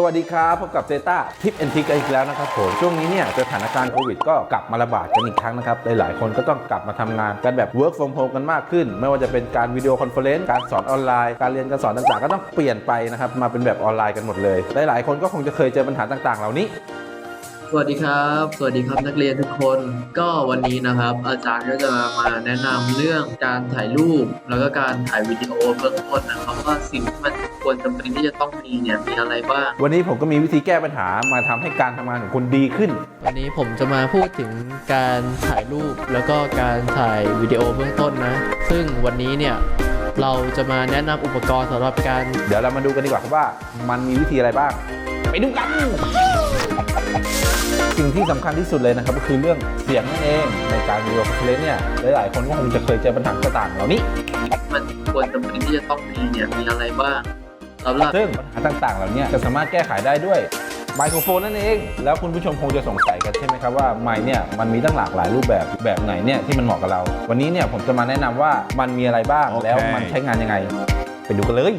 สวัสดีครับ พบกับเซต้าทิปแอนทิกอีกแล้วนะครับผม ช่วงนี้เนี่ยสถานการณ์โควิดก็กลับมาระบาดกันอีกครั้งนะครับ หลายๆ คนก็ต้องกลับมาทำงานกันแบบ work from home กันมากขึ้น ไม่ว่าจะเป็นการวิดีโอคอนเฟอเรนซ์การสอนออนไลน์ การเรียนการสอนต่างๆ ก็ต้องเปลี่ยนไปนะครับ มาเป็นแบบออนไลน์กันหมดเลย หลายๆ คนก็คงจะเคยเจอปัญหาต่างๆ เหล่านี้สวัสดีครับ สวัสดีครับนักเรียนทุกคน ก็วันนี้นะครับ อาจารย์ก็จะมาแนะนำเรื่องการถ่ายรูป แล้วก็การถ่ายวิดีโอเบื้องต้นนะครับว่าสิ่งที่มัน ควรจำเป็นที่จะต้องมีเนี่ยมีอะไรบ้าง วันนี้ผมก็มีวิธีแก้ปัญหามาทำให้การทำงานของคุณดีขึ้น วันนี้ผมจะมาพูดถึงการถ่ายรูปแล้วก็การถ่ายวิดีโอเบื้องต้นนะ ซึ่งวันนี้เนี่ยเราจะมาแนะนำอุปกรณ์สำหรับการ เดี๋ยวเรามาดูกันดีกว่าครับว่ามันมีวิธีอะไรบ้าง ไปดูกัน สิ่งที่สำคัญที่สุดเลยนะครับ ก็คือเรื่องเสียงนั่นเองในการวิดีโอคอนเฟอเนซ์เนี่ยหลายๆ คนก็คงจะเคยเจอปัญหาต่างๆเหล่านี้ มันควรจำเป็นที่จะต้องมีเนี่ยมีอะไรบ้าง สำหรับ ซึ่งปัญหาต่างๆ เหล่านี้จะสามารถแก้ไขได้ด้วยไมโครโฟนนั่นเอง แล้วคุณผู้ชมคงจะสงสัยกันใช่ไหมครับว่าไมค์เนี่ยมันมีตั้งหลากหลายรูปแบบแบบไหนเนี่ยที่มันเหมาะกับเรา วันนี้เนี่ยผมจะมาแนะนำว่ามันมีอะไรบ้างโอเคแล้วมันใช้งานยังไง ไปดูกันเลย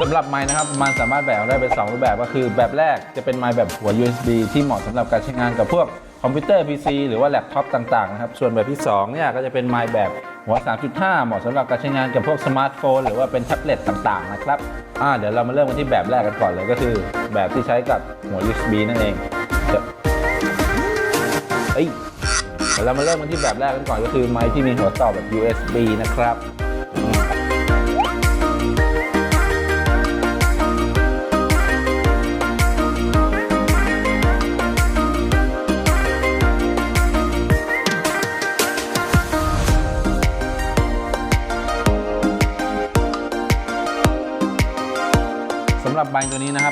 สำหรับไมค์นะครับ มันสามารถแบ่งออกได้เป็น 2 รูปแบบก็คือแบบแรกจะเป็นไมค์แบบหัว USB ที่เหมาะสำหรับการใช้งานกับพวก คอมพิวเตอร์ PC หรือว่าแล็ปท็อปต่างๆนะครับส่วนแบบที่2เนี่ยก็จะเป็นไมค์แบบหัว 3.5 เหมาะสำหรับการใช้งานกับพวกสมาร์ทโฟน หรือว่าเป็นแท็บเล็ตต่างๆนะครับอ่าเดี๋ยวเรามาเริ่มกันที่แบบแรกกันก่อนเลยก็คือแบบที่ใช้กับหัว USB นั่นเองเดี๋ยวเอ้ยเดี๋ยวเรามาเริ่มกันที่แบบแรกกันก่อนก็คือไมค์ที่มีหัวต่อแบบ USB นะครับ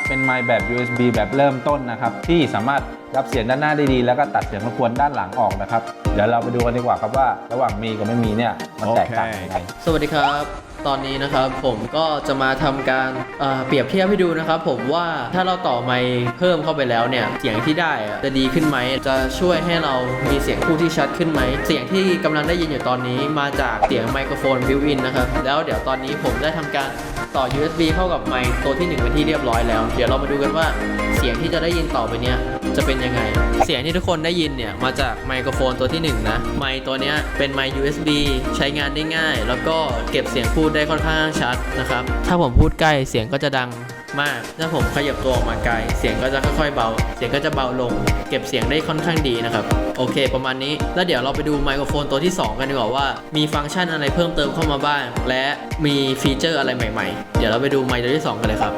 เป็นไมค์แบบ USB แบบเริ่มต้นนะครับ ที่สามารถรับเสียงด้านหน้าได้ดี แล้วก็ตัดเสียงรบกวนด้านหลังออกนะครับ เดี๋ยวเราไปดูกันดีกว่าครับว่า ระหว่างมีกับไม่มีเนี่ยมันแตกต่างยังไง สวัสดีครับ ตอนนี้นะครับผมก็จะมาทำการเอ่อเปรียบเทียบให้ดูนะครับผมว่าถ้าเราต่อไมค์เพิ่มเข้าไปแล้วเนี่ยเสียงที่ได้อะจะดีขึ้นไหมจะช่วยให้เรามีเสียงคู่ที่ชัดขึ้นไหมเสียงที่กำลังได้ยินอยู่ตอนนี้มาจากเสียงไมโครโฟนบิวอินนะครับแล้วเดี๋ยวตอนนี้ผมได้ทำการต่อ USB เข้ากับไมค์ตัวที่หนึ่งเป็นที่เรียบร้อยแล้ว เดี๋ยวเรามาดูกันว่าเสียงที่จะได้ยินต่อไปเนี่ย จะเป็นยังไง เสียงที่ทุกคนได้ยินเนี่ย มาจากไมโครโฟนตัวที่หนึ่งนะ ไมค์ตัวเนี้ยเป็นไมค์ USB ใช้งานได้ง่าย แล้วก็เก็บเสียงพูดได้ค่อนข้างชัดนะครับ ถ้าผมพูดใกล้เสียงก็จะดังมาก ถ้าผมขยับตัวออกมาไกล เสียงก็จะค่อยๆเบา เสียงก็จะเบาลง เก็บเสียงได้ค่อนข้างดีนะครับ โอเค ประมาณนี้ แล้วเดี๋ยวเราไปดูไมโครโฟนตัวที่ 2 กันดีกว่าว่า มีฟังก์ชันอะไรเพิ่มเติมเข้ามาบ้าง และมีฟีเจอร์อะไรใหม่ ๆ เดี๋ยวเราไปดูไมค์ตัวที่ 2 กันเลยครับ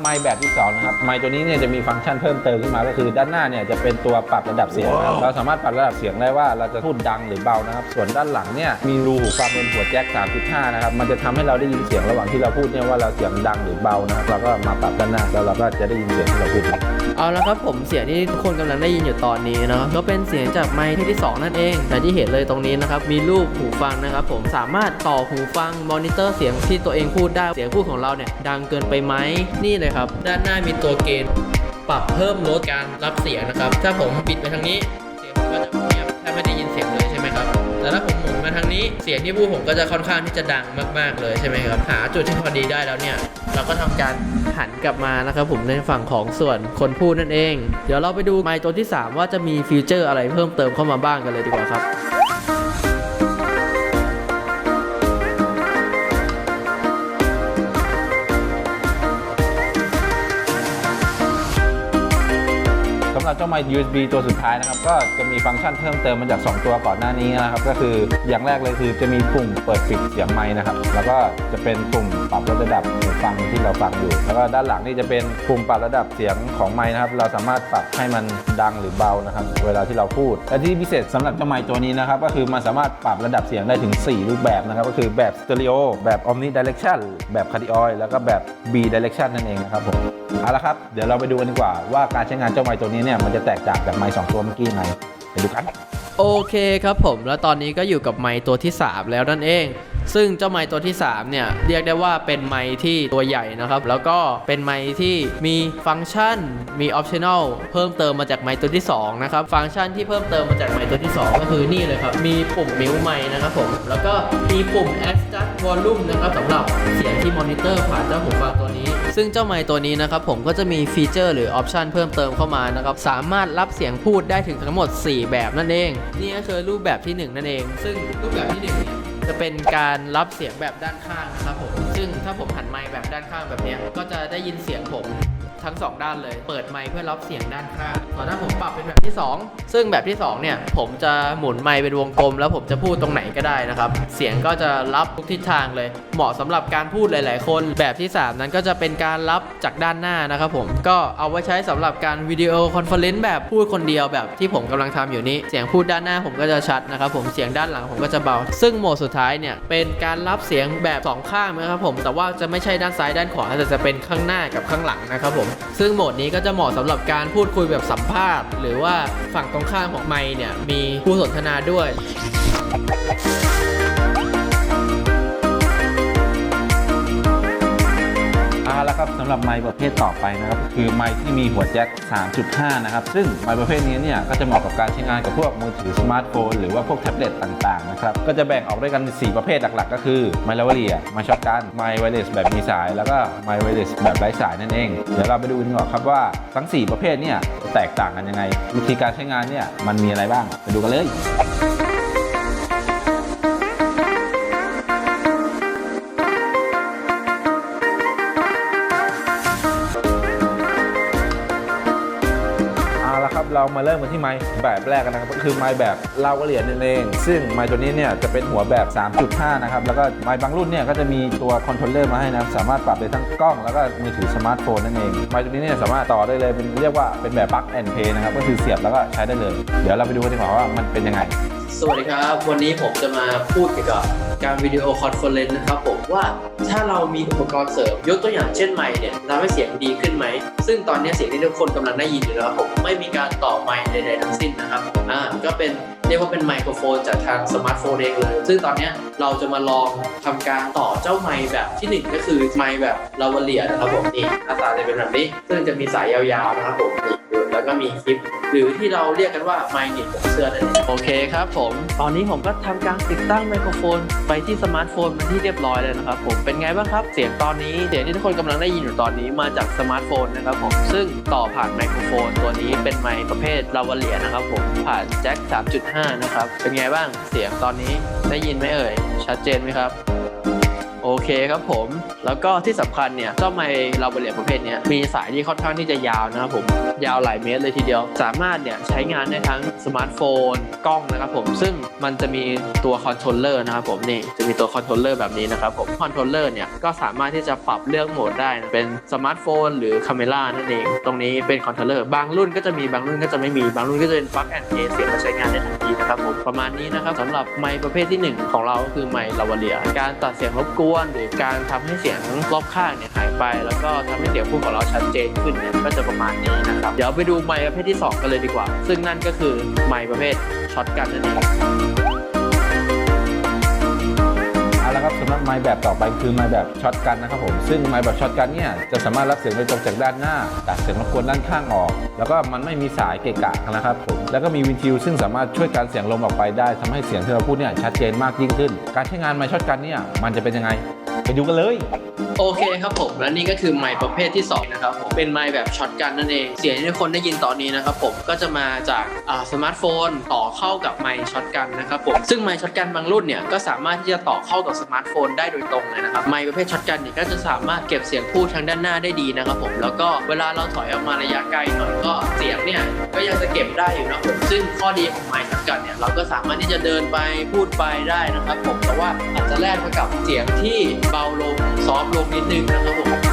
ไมค์แบบที่2นะครับไมค์ตัวนี้เนี่ยจะมีฟังก์ชันเพิ่มเติมขึ้นมา ก็คือด้านหน้าเนี่ยจะเป็นตัวปรับระดับเสียงนะครับเราสามารถปรับระดับเสียงได้ว่าเราจะพูดดังหรือเบานะครับ ส่วนด้านหลังเนี่ยมีรูหูฟังเป็นหัวแจ็ค3.5นะครับมันจะทำให้เราได้ยินเสียงระหว่างที่เราพูดเนี่ยว่าเราเสียงดังหรือเบานะครับเราก็มาปรับด้านหน้าแล้วเราก็จะได้ยินเสียงที่เราพูดเอาละครับผมเสียงที่ทุกคนกำลังได้ยินอยู่ตอนนี้นะครับก็เป็นเสียงจากไมค์ที่ที่ 2 นั่นเองแต่ที่เห็นเลยตรงนี้นะครับ มีรูปหูฟังนะครับ ผมสามารถต่อหูฟังมอนิเตอร์เสียงที่ตัวเองพูดได้เสียงพูดของเราเนี่ยดังเกินไปไหมนี่เลยครับ ด้านหน้ามีตัวเกณฑ์ ปรับเพิ่มลดการรับเสียงนะครับ ถ้าผมปิดไปทางนี้ เสียงผมก็จะเงียบแทบไม่ได้ยินเสียงเลยใช่ไหมครับ แต่ถ้าผมหมุนมาทางนี้ เสียงที่พูดผมก็จะค่อนข้างที่จะดังมาก ๆ เลยใช่ไหมครับ หาจุดที่พอดีได้แล้วเนี่ย เราก็ทำการหันกลับมานะครับผมในฝั่งของส่วนคนพูดนั่นเอง เดี๋ยวเราไปดูไมค์ตัวที่ 3 ว่าจะมีฟีเจอร์อะไรเพิ่มเติมเข้ามาบ้างกันเลยดีกว่าครับ หรับเจ้าไมค์ USB ตัวสุดท้ายนะครับ ก็จะมีฟังก์ชันเพิ่มเติมมาจาก 2 ตัวก่อนหน้านี้นะครับ ก็คืออย่างแรกเลยคือจะมีปุ่มเปิดปิดเสียงไมค์นะครับ แล้วก็จะเป็นปุ่มปรับระดับหูฟังที่เราฟังอยู่ แล้วก็ด้านหลังนี่จะเป็นปุ่มปรับระดับเสียงของไมค์นะครับ เราสามารถปรับให้มันดังหรือเบานะครับ เวลาที่เราพูด และที่พิเศษสำหรับเจ้าไมค์ตัวนี้นะครับ ก็คือมันสามารถปรับระดับเสียงได้ถึง 4 รูปแบบนะครับ ก็คือแบบสเตอริโอแบบ omni direction แบบ cardioid แล้วก็แบบ b direction นั่นเองนะครับผม เอาละครับ เดี๋ยวเราไปดูกันดีกว่าว่าการใช้งานเจ้าไมค์ตัวนี้เนี่ยมันจะแตกต่างจากไม้สองตัวเมื่อกี้ไหมไปดูกัน โอเคครับผม แล้วตอนนี้ก็อยู่กับไมค์ตัวที่ 3 แล้วนั่นเอง ซึ่งเจ้าไมค์ตัวที่ 3 เนี่ย เรียกได้ว่าเป็นไมค์ที่ตัวใหญ่นะครับ แล้วก็เป็นไมค์ที่มีฟังก์ชันมีออปชั่นอลเพิ่มเติมมาจากไมค์ตัวที่ 2 นะครับ ฟังก์ชันที่เพิ่มเติมมาจากไมค์ตัวที่ 2 ก็คือนี่เลยครับ มีปุ่มมิวไมค์นะครับผม แล้วก็มีปุ่ม adjust volume นะครับสำหรับเสียงที่มอนิเตอร์ผ่านเจ้าหูฟังตัวนี้ ซึ่งเจ้าไมค์ตัวนี้นะครับผมก็จะมีฟีเจอร์หรือออปชันเพิ่มเติมเข้ามานะครับสามารถรับเสียงพูดได้ถึงทั้งหมด 4 แบบนั่นเอง นี่ก็คือรูปแบบที่ 1 นั่นเอง ซึ่งรูปแบบที่1เนี่ย จะเป็นการรับเสียงแบบด้านข้างนะครับผม ซึ่งถ้าผมหันไมค์แบบด้านข้างแบบนี้ก็จะได้ยินเสียงผม ทั้งสองด้านเลย เปิดไมค์เพื่อรับเสียงด้านข้างส่วนถ้าผมปรับเป็นแบบที่ 2 ซึ่งแบบที่ 2 เนี่ย ผมจะหมุนไมค์เป็นวงกลม แล้วผมจะพูดตรงไหนก็ได้นะครับ เสียงก็จะรับทุกทิศทางเลย เหมาะสำหรับการพูดหลาย ๆ คน แบบที่ 3 นั้นก็จะเป็นการรับจากด้านหน้านะครับผม ก็เอาไว้ใช้สำหรับการวิดีโอคอนเฟอเรนซ์แบบพูดคนเดียวแบบที่ผมกำลังทำอยู่นี้ เสียงพูดด้านหน้าผมก็จะชัดนะครับผม เสียงด้านหลังผมก็จะเบา ซึ่งโหมดสุดท้ายเนี่ยเป็นการรับเสียงแบบสองข้างนะครับผม แต่ว่าจะไม่ใช่ด้านซ้ายด้านขวาแต่จะเป็นข้างหน้ากับข้างหลังนะครับผมซึ่งโหมดนี้ก็จะเหมาะสำหรับการพูดคุยแบบสัมภาษณ์ หรือว่าฝั่งตรงข้ามของไมค์เนี่ยมีผู้สนทนาด้วย ครับสำหรับไมค์ประเภทต่อไปนะครับคือไมค์ที่มีหัวแจ็ค 3.5 นะครับ ซึ่งไมค์ประเภทนี้เนี่ยก็จะเหมาะกับการใช้งานกับพวกมือถือสมาร์ทโฟนหรือว่าพวกแท็บเล็ตต่างๆนะครับก็จะแบ่งออกด้วยกัน 4 ประเภทหลักๆ ก็คือไมค์ลาวเลียไมค์ช็อตกันไมค์ไวเลสแบบมีสาย แล้วก็ไมค์ไวเลสแบบไร้สายนั่นเองเดี๋ยวเราไปดูกันก่อนครับว่าทั้ง 4 ประเภทเนี่ยแตกต่างกันยังไง วิธีการใช้งานเนี่ยมันมีอะไรบ้างไปดูกันเลย มาเริ่มกันที่ไม้แบบแรกกันนะครับก็คือไม้แบบเล่ากระเหรียญนั่นเอง ซึ่งไม้ตัวนี้เนี่ยจะเป็นหัวแบบ 3.5 นะครับ แล้วก็ไม้บางรุ่นเนี่ยก็จะมีตัวคอนโทรลเลอร์มาให้นะสามารถปรับได้ทั้งกล้องแล้วก็มือถือสมาร์ทโฟนนั่นเองไม้ตัวนี้เนี่ยสามารถต่อได้เลยเป็นเรียกว่าเป็นแบบปลั๊กแอนเพย์นะครับก็คือเสียบแล้วก็ใช้ได้เลย เดี๋ยวเราไปดูกันดีกว่าว่ามันเป็นยังไง สวัสดีครับ วันนี้ผมจะมาพูดเกี่ยวกับการวิดีโอคอนเฟอเรนซ์นะครับผมว่าถ้าเรามีอุปกรณ์เสริมยกตัวอย่างเช่นไมค์เนี่ยทำให้เสียงดีขึ้นไหม ซึ่งตอนนี้เสียงที่ทุกคนกำลังได้ยินอยู่นะครับผมไม่มีการต่อไมค์ใดๆทั้งสิ้นนะครับอ่าก็เป็นเรียกว่าเป็นไมโครโฟนจากทางสมาร์ทโฟนเองเลย ซึ่งตอนนี้เราจะมาลองทำการต่อเจ้าไมค์แบบที่หนึ่งก็คือไมค์แบบลาวเลียนะครับผมนี่หน้าตาจะเป็นแบบนี้ ซึ่งจะมีสายยาวๆนะครับผมนี่ แล้วก็มีคลิป หรือที่เราเรียกกันว่าไมค์หนีบผมเสื้อนั่นเองโอเคครับผม ตอนนี้ผมก็ทำการติดตั้งไมโครโฟน ไปที่สมาร์ทโฟนเป็นที่เรียบร้อยแล้วนะครับผมเป็นไงบ้างครับ เสียงตอนนี้เสียงที่ทุกคนกำลังได้ยินอยู่ตอนนี้มาจากสมาร์ทโฟนนะครับผมซึ่งต่อผ่านไมโครโฟน ตัวนี้เป็นไมค์ประเภทลาวเลียนะครับผมผ่านแจ็ค3.5 นะครับเป็นไงบ้างเสียงตอนนี้ได้ยินไหมเอ่ยชัดเจนไหมครับ โอเคครับผม แล้วก็ที่สำคัญเนี่ยเจ้าไมค์ลาวเลียประเภทนี้มีสายที่ค่อนข้างที่จะยาวนะครับผมยาวหลายเมตรเลยทีเดียว สามารถเนี่ยใช้งานได้ทั้งสมาร์ทโฟนกล้องนะครับผม ซึ่งมันจะมีตัวคอนโทรลเลอร์นะครับผมนี่จะมีตัวคอนโทรลเลอร์แบบนี้นะครับผมคอนโทรลเลอร์เนี่ยก็สามารถที่จะปรับเลือกโหมดได้นะเป็นสมาร์ทโฟนหรือคาเมล่านั่นเอง ตรงนี้เป็นคอนโทรลเลอร์บางรุ่นก็จะมีบางรุ่นก็จะไม่มีบางรุ่นก็จะเป็นปลั๊กแอนด์เพย์เสียงมาใช้งานได้ทันทีนะครับผมประมาณนี้นะครับสำหรับไมค์ประเภทที่หนึ่งของเราก็คือไมค์ลาวเลีย การตัดเสียงรบกวนหรือการทำให้เสียงรอบข้างเนี่ยหายไป แล้วก็ทำให้เสียงพูดของเราชัดเจนขึ้นเนี่ยก็จะประมาณนี้นะครับ เดี๋ยวไปดูไมค์ประเภทที่ 2 กันเลยดีกว่า ซึ่งนั่นก็คือไมค์ประเภทช็อตกันนั่นเอง สำหรับไม้แบบต่อไปคือไม้แบบช็อตกันนะครับผมซึ่งไม้แบบช็อตกันเนี่ยจะสามารถรับเสียงโดยตรงจากด้านหน้าตัดเสียงรบกวนด้านข้างออก แล้วก็มันไม่มีสายเกะกะนะครับผมแล้วก็มีวินทิวซึ่งสามารถช่วยการเสียงลมออกไปได้ทำให้เสียงที่เราพูดเนี่ยชัดเจนมากยิ่งขึ้น การใช้งานไม้ช็อตกันเนี่ยมันจะเป็นยังไง ไปดูกันเลย โอเคครับผม และนี่ก็คือไมค์ประเภทที่2นะครับผมเป็นไมค์แบบช็อตกันนั่นเอง เสียงที่คนได้ยินตอนนี้นะครับผมก็จะมาจากสมาร์ทโฟนต่อเข้ากับไมค์ช็อตกันนะครับผมซึ่งไมค์ช็อตกันบางรุ่นเนี่ยก็สามารถที่จะต่อเข้ากับสมาร์ทโฟนได้โดยตรงเลยนะครับไมค์ประเภทช็อตกันเนี่ยก็จะสามารถเก็บเสียงพูดทางด้านหน้าได้ดีนะครับผมแล้วก็เวลาเราถอยออกมาระยะไกลหน่อยก็เสียงเนี่ยก็ยังจะเก็บได้อยู่นะครับผมซึ่งข้อดีของไมค์ช็อตกันเนี่ยเราก็สามารถที่จะเดินไปพูดไปได้นะครับผมแต่ว่าอาจจะแลกมากับเสียงที่เบาลงซอฟลงนิดนึงนะครับผม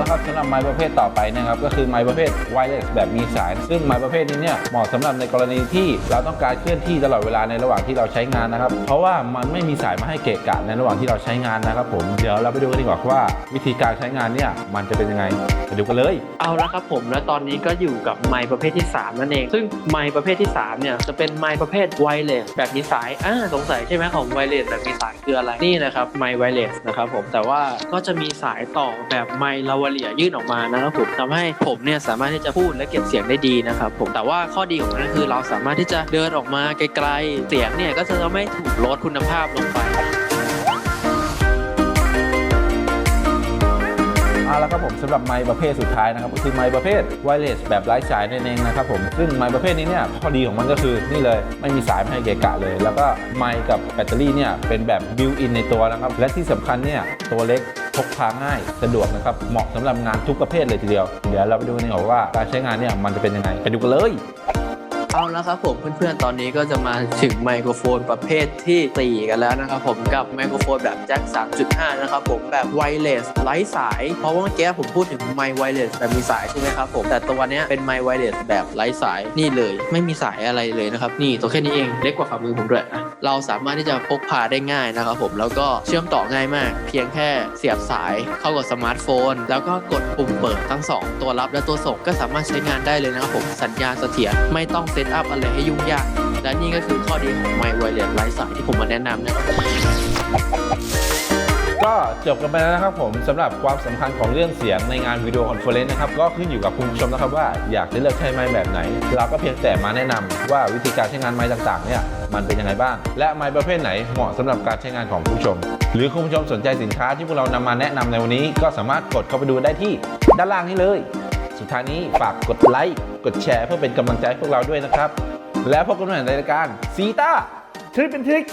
เอาละครับสำหรับไม้ประเภทต่อไปนะครับก็คือไม้ประเภทไวเลสแบบมีสาย ซึ่งไม้ประเภทนี้เนี่ยเหมาะสำหรับในกรณีที่เราต้องการเคลื่อนที่ตลอดเวลาในระหว่างที่เราใช้งานนะครับ เพราะว่ามันไม่มีสายมาให้เกะกะในระหว่างที่เราใช้งานนะครับผมเดี๋ยวเราไปดูกันดีกว่าว่า วิธีการใช้งานเนี่ยมันจะเป็นยังไงไปดูกันเลย เอาละครับผมและตอนนี้ก็อยู่กับไมค์ประเภทที่ 3 นั่นเอง ซึ่งไมค์ประเภทที่3เนี่ยจะเป็นไมค์ประเภทไวเลสแบบมีสายอ่าสงสัยใช่ไหมของไวเลสแบบมีสายคืออะไรนี่นะครับไมค์ไวเลสนะครับผมแต่ว่าก็จะมีสายต่อแบบไมค์ลาวเลียยื่นออกมานะครับผมทำให้ผมเนี่ยสามารถที่จะพูดและเก็บเสียงได้ดีนะครับผมแต่ว่าข้อดีของมันก็คือเราสามารถที่จะเดินออกมาไกลๆเสียงเนี่ยก็จะไม่ถูกลดคุณภาพลงไป เอาละครับผมสำหรับไมค์ประเภทสุดท้ายนะครับก็คือไมค์ประเภทไวเลสแบบไร้สายนั่นเองนะครับผมซึ่งไมค์ประเภทนี้เนี่ยข้อดีของมันก็คือนี่เลยไม่มีสายมาให้เกะกะเลย แล้วก็ไมค์กับแบตเตอรี่เนี่ยเป็นแบบบิวอินในตัวนะครับและที่สำคัญเนี่ยตัวเล็กพกพาง่ายสะดวกนะครับเหมาะสำหรับงานทุกประเภทเลยทีเดียว เดี๋ยวเราไปดูกันดีกว่าว่าการใช้งานเนี่ยมันจะเป็นยังไงไปดูกันเลย เอาละครับผมเพื่อนๆ ตอนนี้ก็จะมาถึงไมโครโฟนประเภทที่ 4 กันแล้วนะครับผมกับไมโครโฟนแบบแจ็ค 3.5 นะครับผมแบบไวเลสไร้สาย เพราะว่าเมื่อกี้ผมพูดถึงไมค์ไวเลสแบบมีสายใช่ไหมครับผม แต่ตัวเนี้ยเป็นไมค์ไวเลสแบบไร้สายนี่เลย ไม่มีสายอะไรเลยนะครับนี่ตัวแค่นี้เองเล็กกว่าฝ่ามือผมด้วยอะเราสามารถที่จะพกพาได้ง่ายนะครับผมแล้วก็เชื่อมต่อง่ายมาก เพียงแค่เสียบสายเข้ากับสมาร์ทโฟน แล้วก็กดปุ่มเปิดทั้งสองตัวรับและตัวส่งก็สามารถใช้งานได้เลยนะครับผมสัญญาณเสถียรไม่ต้องเซตอัพอะไรให้ยุ่งยาก และนี่ก็คือข้อดีของไมค์ไวเลสไร้สายที่ผมมาแนะนำนะครับก็จบกันไปแล้วนะครับผมสำหรับความสำคัญของเรื่องเสียงในงานวิดีโอคอนเฟอเรนซ์นะครับก็ขึ้นอยู่กับคุณผู้ชมนะครับว่าอยากจะเลือกใช้ไมค์แบบไหน เราก็เพียงแต่มาแนะนำว่าวิธีการใช้งานไมค์ต่างๆเนี่ยมันเป็นยังไงบ้าง และไมค์ประเภทไหนเหมาะสำหรับการใช้งานของผู้ชม หรือคุณผู้ชมสนใจสินค้าที่พวกเรานำมาแนะนำในวันนี้ ก็สามารถกดเข้าไปดูได้ที่ด้านล่างนี้เลย สุดท้ายนี้ฝากกดไลค์ กดแชร์เพื่อเป็นกำลังใจให้พวกเราด้วยนะครับ แล้วพบกันใหม่ในรายการซีต้าทริปเป็นทริก